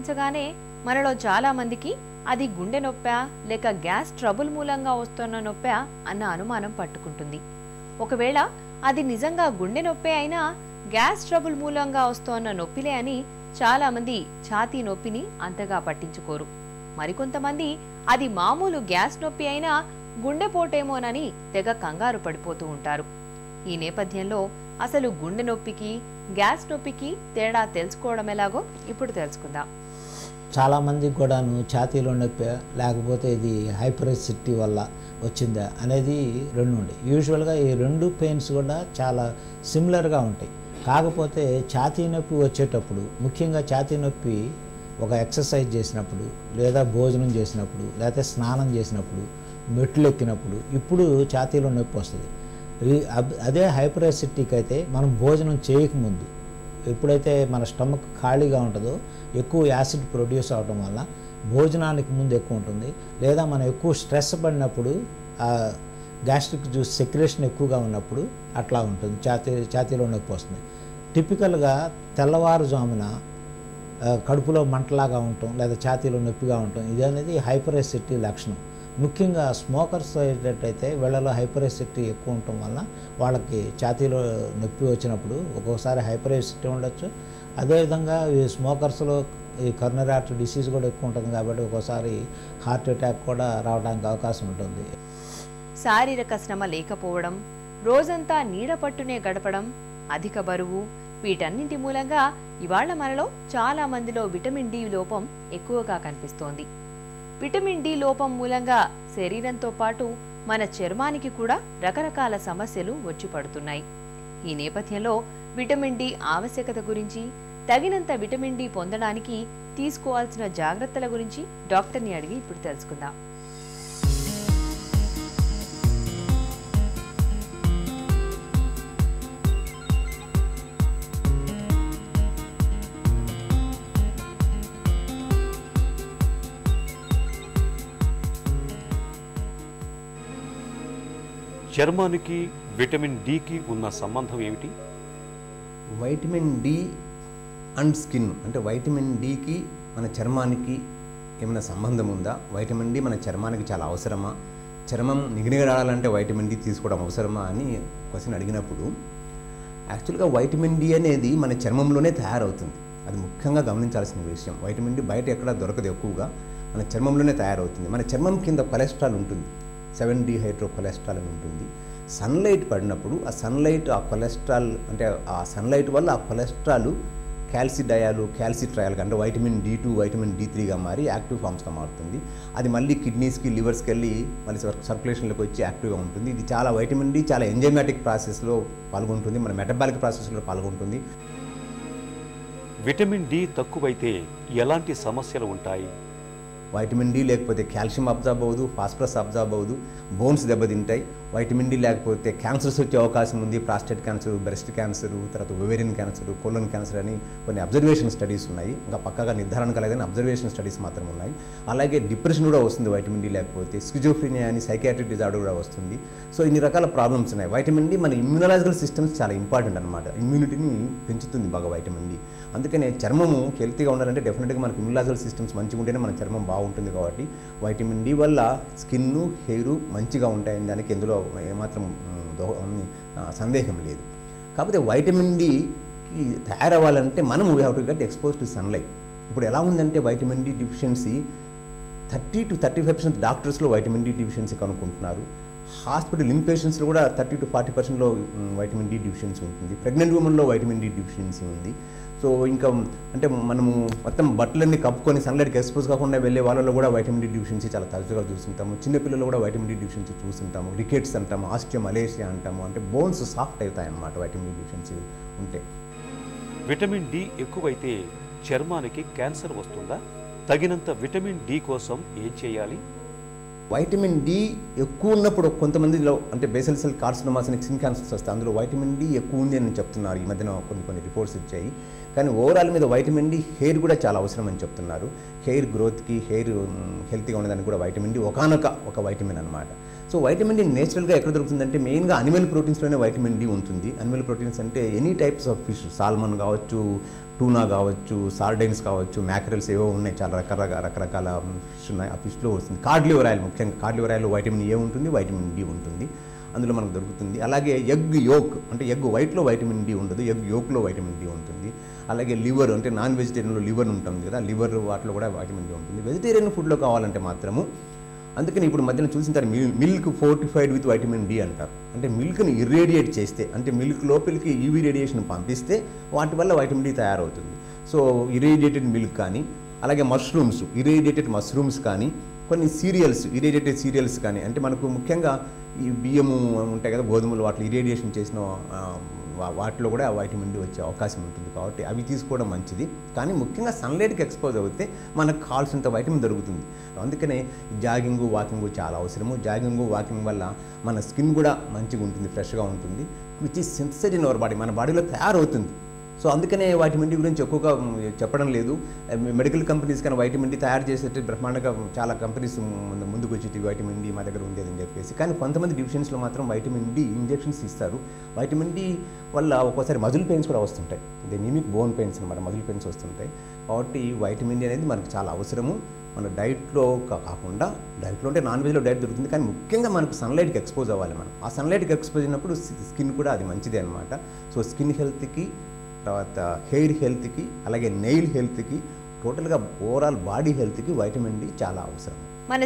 ఉంచగానే మనలో చాలా మందికి అది గుండె నొప్పా లేక గ్యాస్ ట్రబుల్ మూలంగా వస్తున్న నొప్పా అన్న అనుమానం పట్టుకుంటుంది. ఒకవేళ అది నిజంగా గుండె నొప్పే అయినా గ్యాస్ ట్రబుల్ మూలంగా వస్తోన్న నొప్పిలే అని చాలా మంది ఛాతీ నొప్పిని అంతగా పట్టించుకోరు. మరికొంతమంది అది మామూలు గ్యాస్ నొప్పి అయినా గుండెపోటేమోనని తెగ కంగారు పడిపోతూ ఉంటారు. ఈ నేపథ్యంలో అసలు గుండె నొప్పికి గ్యాస్ నొప్పికి తేడా తెలుసుకోవడం ఎలాగో ఇప్పుడు తెలుసుకుందాం. చాలామందికి కూడాను ఛాతీలో నొప్పి లేకపోతే ఇది హైపరసిటీ వల్ల వచ్చిందా అనేది రెండు ఉంటాయి యూజువల్గా ఈ రెండు పెయిన్స్ కూడా చాలా సిమిలర్గా ఉంటాయి. కాకపోతే ఛాతీ నొప్పి వచ్చేటప్పుడు ముఖ్యంగా ఛాతీ నొప్పి ఒక ఎక్సర్సైజ్ చేసినప్పుడు లేదా భోజనం చేసినప్పుడు లేకపోతే స్నానం చేసినప్పుడు మెట్లు ఎక్కినప్పుడు ఇప్పుడు ఛాతీలో నొప్పి వస్తుంది. అబ్- అదే హైపరెసిటీకి అయితే మనం భోజనం చేయకముందు ఎప్పుడైతే మన స్టమక్ ఖాళీగా ఉంటుందో ఎక్కువ యాసిడ్ ప్రొడ్యూస్ అవడం వల్ల భోజనానికి ముందు ఎక్కువ ఉంటుంది. లేదా మనం ఎక్కువ స్ట్రెస్ పడినప్పుడు గ్యాస్ట్రిక్ జ్యూస్ సెక్రేషన్ ఎక్కువగా ఉన్నప్పుడు అట్లా ఉంటుంది. ఛాతీ ఛాతీలో నొప్పి వస్తుంది. టిపికల్గా తెల్లవారుజామున కడుపులో మంటలాగా ఉండటం లేదా ఛాతీలో నొప్పిగా ఉండటం ఇది అనేది హైపరెసిటీ లక్షణం. ముఖ్యంగా స్మోకర్స్ అయ్యేటట్టయితే వీళ్ళలో హైపరెసిటీ ఎక్కువ ఉండటం వల్ల వాళ్ళకి ఛాతీలో నొప్పి వచ్చినప్పుడు ఒక్కొక్కసారి హైపరెసిటీ ఉండొచ్చు. అదేవిధంగా ఈ స్మోకర్స్లో ఈ కర్నరీ డిసీజ్ కూడా ఎక్కువ ఉంటుంది కాబట్టి ఒక్కోసారి హార్ట్ అటాక్ కూడా రావడానికి అవకాశం ఉంటుంది. శారీరక శ్రమ లేకపోవడం రోజంతా నీడ పట్టునే గడపడం అధిక బరువు వీటన్నింటి మూలంగా ఇవాళ్ళ మనలో చాలా మందిలో విటమిన్ డి లోపం ఎక్కువగా కనిపిస్తోంది. విటమిన్ డి లోపం మూలంగా శరీరంతో పాటు మన చర్మానికి కూడా రకరకాల సమస్యలు వచ్చి పడుతున్నాయి. ఈ నేపథ్యంలో విటమిన్ డి ఆవశ్యకత గురించి తగినంత విటమిన్ డి పొందడానికి తీసుకోవాల్సిన జాగ్రత్తల గురించి డాక్టర్ని అడిగి ఇప్పుడు తెలుసుకుందాం. చర్మానికి విటమిన్ డికి ఉన్న సంబంధం ఏమిటి? వైటమిన్ డి అండ్ స్కిన్ అంటే వైటమిన్ డికి మన చర్మానికి ఏమైనా సంబంధం ఉందా? వైటమిన్ డి మన చర్మానికి చాలా అవసరమా? చర్మం నిగనిగడాలంటే వైటమిన్ డి తీసుకోవడం అవసరమా అని క్వశ్చన్ అడిగినప్పుడు యాక్చువల్గా వైటమిన్ డి అనేది మన చర్మంలోనే తయారవుతుంది. అది ముఖ్యంగా గమనించాల్సిన విషయం. వైటమిన్ డి బయట ఎక్కడ దొరకదు ఎక్కువగా. మన చర్మంలోనే తయారవుతుంది. మన చర్మం కింద కొలెస్ట్రాల్ ఉంటుంది. సెవెన్ డి హైడ్రో కొలెస్ట్రాల్ అని ఉంటుంది. సన్లైట్ పడినప్పుడు ఆ సన్లైట్ ఆ కొలెస్ట్రాల్ అంటే ఆ సన్లైట్ వల్ల ఆ కొలెస్ట్రాల్ క్యాల్సిడయాలు క్యాల్సిట్రయాలు అంటే vitamin D two vitamin D త్రీగా మారి యాక్టివ్ ఫామ్స్గా మారుతుంది. అది మళ్ళీ కిడ్నీస్కి లివర్స్కి వెళ్ళి మళ్ళీ సర్క్యులేషన్లోకి వచ్చి యాక్టివ్గా ఉంటుంది. ఇది చాలా వైటమిన్ డి చాలా ఎంజైమాటిక్ ప్రాసెస్లో పాల్గొంటుంది. మన మెటబాలిక్ ప్రాసెస్లో పాల్గొంటుంది. విటమిన్ డి తక్కువైతే ఎలాంటి సమస్యలు ఉంటాయి? వైటమిన్ డి లేకపోతే కాల్షియం అబ్జార్బ్ అవ్వదు ఫాస్ఫరస్ అబ్జార్బ్ అవ్వదు బోన్స్ దెబ్బతింటాయి. వైటమిన్ డి లేకపోతే క్యాన్సర్స్ వచ్చే అవకాశం ఉంది ప్రాస్టేట్ క్యాన్సర్ బ్రెస్ట్ క్యాన్సర్ తర్వాత ఒవేరియన్ క్యాన్సర్ కోలన్ క్యాన్సర్ అని కొన్ని అబ్జర్వేషన్ స్టడీస్ ఉన్నాయి. ఇంకా పక్కగా నిర్ధారణ కలగదని అబ్జర్వేషన్ స్టడీస్ మాత్రం ఉన్నాయి. అలాగే డిప్రెషన్ కూడా వస్తుంది వైటమిన్ డి లేకపోతే స్కిజోఫ్రీనియా అని సైకాట్రిక్ డిజార్డర్ కూడా వస్తుంది. సో ఇన్ని రకాల ప్రాబ్లమ్స్ ఉన్నాయి. వైటమిన్ డి మన ఇమ్యూనలాజికల్ సిస్టమ్స్ చాలా ఇంపార్టెంట్ అనమాట ఇమ్యూనిటీని పెంచుతుంది బాగా వైటమిన్ డి అందుకనే చర్మము హెల్తీగా ఉండాలంటే డెఫినెట్గా మనకి ఇమ్యూనలాజికల్ సిస్టమ్స్ మంచిగా ఉంటేనే మన చర్మం బాగుంటుంది కాబట్టి వైటమిన్ డి వల్ల స్కిన్ హెయిర్ మంచిగా ఉంటాయని దానికి ఎందులో ఏమాత్రం సందేహం లేదు. కాకపోతే వైటమిన్ డి తయారవ్వాలంటే మనం we have to get expose to sunlight ఇప్పుడు ఎలా ఉందంటే vitamin D deficiency thirty to thirty five percent డాక్టర్స్లో vitamin D deficiency కనుక్కుంటున్నారు. హాస్పిటల్ ఇన్ కూడా థర్టీ టు ఫార్టీ పర్సెంట్లో వైటమిన్ డి డిఫిషియన్సీ ఉంటుంది. ప్రెగ్నెంట్ ఉమెన్లో వైటమిన్ డి డిఫిషియన్సీ ఉంది. సో ఇంకా అంటే మనము మొత్తం బట్టలన్నీ కప్పుకొని సన్లైట్కి ఎక్స్పోజ్ కాకుండా వెళ్ళే వాళ్ళలో కూడా వైటమిన్ డి డిఫిషియన్సీ చాలా తరచుగా చూస్తుంటాము. చిన్నపిల్లలు కూడా వైటమిన్ డి డిఫిషియన్సీ చూస్తుంటాము. రికెట్స్ అంటాము ఆస్టియో మలేషియా అంటాము. అంటే బోన్స్ సాఫ్ట్ అవుతాయి అన్నమాట వైటమిన్ డి డిఫిషియన్సీ ఉంటే. విటమిన్ డి ఎక్కువైతే చర్మానికి క్యాన్సర్ వస్తుందా? తగినంత విటమిన్ డి కోసం ఏం చేయాలి? వైటమిన్ డి ఎక్కువ ఉన్నప్పుడు కొంతమందిలో అంటే బేసల్ సెల్ కార్సినోమాస్ అని స్కిన్ క్యాన్సర్స్ వస్తాయి. అందులో వైటమిన్ డి ఎక్కువ ఉంది అని చెప్తున్నారు. ఈ మధ్యన కొన్ని కొన్ని రిపోర్ట్స్ ఇచ్చాయి కానీ ఓవరాల్ మీద వైటమిన్ డి హెయిర్ కూడా చాలా అవసరం అని చెప్తున్నారు. హెయిర్ గ్రోత్కి హెయిర్ హెల్తీగా ఉండడానికి కూడా వైటమిన్ డి ఒకనొక ఒక వైటమిన్ అనమాట సో వైటమిన్ డి నేచురల్గా ఎక్కడ దొరుకుతుందంటే మెయిన్గా అనిమల్ ప్రోటీన్స్లోనే వైటమిన్ డి ఉంటుంది. అనిమల్ ప్రోటీన్స్ అంటే any types of fish salmon కావచ్చు టూనా కావచ్చు సార్డైన్స్ కావచ్చు మ్యాకరల్స్ ఏవో ఉన్నాయి. చాలా రకరకాల రకరకాల ఫిష్ ఉన్నాయి. ఆ ఫిష్లో వస్తుంది. కార్డ్లివర్ ఆయిల్ ముఖ్యంగా. Cod liver oil vitamin A ఉంటుంది? వైటమిన్ డి ఉంటుంది. అందులో మనకు దొరుకుతుంది. అలాగే ఎగ్ యోక్ అంటే ఎగ్ వైట్లో వైటమిన్ డి ఉండదు. ఎగ్ యోక్లో వైటమిన్ డి ఉంటుంది. అలాగే లివర్ అంటే నాన్ వెజిటేరియన్లో లివర్ ఉంటుంది కదా. లివర్ వాటిలో కూడా వైటమిన్ డి ఉంటుంది. వెజిటేరియన్ ఫుడ్లో కావాలంటే మాత్రము అందుకని ఇప్పుడు మధ్యన చూసిన mill milk fortified with vitamin D అంటారు. అంటే మిల్క్ని ఇర్రేడియేట్ చేస్తే అంటే మిల్క్ లోపలికి యూవీ రేడియేషన్ పంపిస్తే వాటి వల్ల వైటమిన్ డి తయారవుతుంది. సో ఇరేడియేటెడ్ మిల్క్ కానీ అలాగే మష్రూమ్స్ ఇరేడియేటెడ్ మష్రూమ్స్ కానీ కొన్ని సీరియల్స్ ఇరేడియేటెడ్ సీరియల్స్ కానీ అంటే మనకు ముఖ్యంగా ఈ బియ్యము ఉంటాయి కదా గోధుమలు వాటిలో ఇరేడియేషన్ చేసిన వాటిలో కూడా వైటమిన్ డి వచ్చే అవకాశం ఉంటుంది కాబట్టి అవి తీసుకోవడం మంచిది. కానీ ముఖ్యంగా సన్లైట్కి ఎక్స్పోజ్ అవుతే మనకు కావాల్సినంత వైటమిన్ దొరుకుతుంది. అందుకనే జాగింగ్ వాకింగ్ చాలా అవసరము. జాగింగ్ వాకింగ్ వల్ల మన స్కిన్ కూడా మంచిగా ఉంటుంది ఫ్రెష్గా ఉంటుంది which is synthesize in our body మన బాడీలో తయారవుతుంది. సో అందుకనే వైటమిన్ డి గురించి ఎక్కువగా చెప్పడం లేదు. మెడికల్ కంపెనీస్ కానీ వైటమిన్ డి తయారు చేసేటట్టు బ్రహ్మాండంగా చాలా కంపెనీస్ ముందు- ముందుకు వచ్చి వైటమిన్ డి మా దగ్గర ఉంది అని చెప్పేసి. కానీ కొంతమంది డివిజన్స్లో మాత్రం వైటమిన్ డి ఇంజెక్షన్స్ ఇస్తారు. వైటమిన్ డి వల్ల ఒక్కోసారి మజిల్ పెయిన్స్ కూడా వస్తుంటాయి. దే మిమిక్ బోన్ పెయిన్స్ అనమాట మజిల్ పెయిన్స్ వస్తుంటాయి. కాబట్టి వైటమిన్ డి అనేది మనకు చాలా అవసరము. మన డైట్లో కాకుండా డైట్లో అంటే నాన్ వెజ్లో డైట్ దొరుకుతుంది. కానీ ముఖ్యంగా మనకు సన్లైట్కి ఎక్స్పోజ్ అవ్వాలి మనం. ఆ సన్లైట్కి ఎక్స్పోజ్ అయినప్పుడు స్కిన్ కూడా అది మంచిదే అనమాట. సో స్కిన్ హెల్త్కి తర్వాత హెయిర్ హెల్త్కి అలాగే నెయిల్ హెల్త్కి టోటల్గా ఓవరాల్ బాడీ హెల్త్కి వైటమిన్ డి చాలా అవసరం. మన